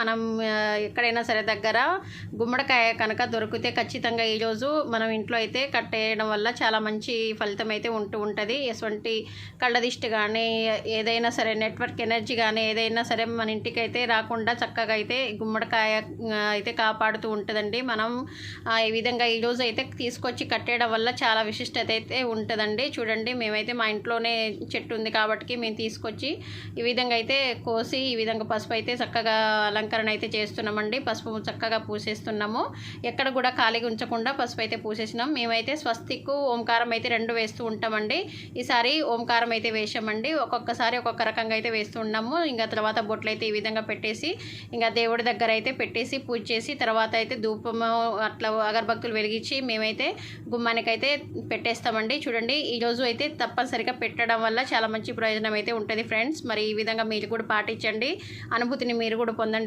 మనం ఎక్కడైనా సరే దగ్గర గుమ్మడికాయ కనుక దొరికితే ఖచ్చితంగా ఈరోజు మనం ఇంట్లో అయితే కట్టేయడం వల్ల చాలా మంచి ఫలితం అయితే ఉంటూ ఉంటుంది. ఎటువంటి కళ్ళ దిష్టి కానీ ఏదైనా సరే నెట్వర్క్ ఎనర్జీ కానీ ఏదైనా సరే మన ఇంటికి అయితే రాకుండా చక్కగా అయితే గుమ్మడికాయ అయితే కాపాడుతూ ఉంటుందండి. మనం ఈ విధంగా ఈరోజు అయితే తీసుకొచ్చి కట్టేయడం వల్ల చాలా విశిష్టత అయితే ఉంటుందండి. చూడండి మేమైతే మా ఇంట్లోనే చెట్టు ఉంది కాబట్టి మేము తీసుకొచ్చి ఈ విధంగా అయితే కోసి ఈ విధంగా పసుపు అయితే చక్కగా అలంకరణ అయితే చేస్తున్నామండి. పసుపు చక్కగా పూసేస్తున్నాము. ఎక్కడ కూడా ఖాళీగా ఉంచకుండా పసుపు అయితే పూసేసినాం. మేమైతే స్వస్తిక్ ఓంకారం అయితే రెండు వేస్తూ ఉంటామండి. ఈసారి ఓంకారం అయితే వేసామండి ఒక్కొక్కసారి ఒక్కొక్క రకంగా అయితే వేస్తూ ఉన్నాము. ఇంకా తర్వాత బొట్లు అయితే ఈ విధంగా పెట్టేసి ఇంకా దేవుడి దగ్గర అయితే పెట్టేసి పూజ చేసి తర్వాత అయితే ధూపము అట్లా అగరబత్తులు వెలిగించి మేమైతే గుమ్మానికి అయితే పెట్టేస్తామండి. చూడండి ఈరోజు అయితే తప్పనిసరిగా పెట్టడం వల్ల చాలా మంచి ప్రయోజనం అయితే ఉంటుంది ఫ్రెండ్స్. మరి ఈ విధంగా మీరు కూడా పాటించండి. అనుభూతిని మీరు కూడా పొందండి.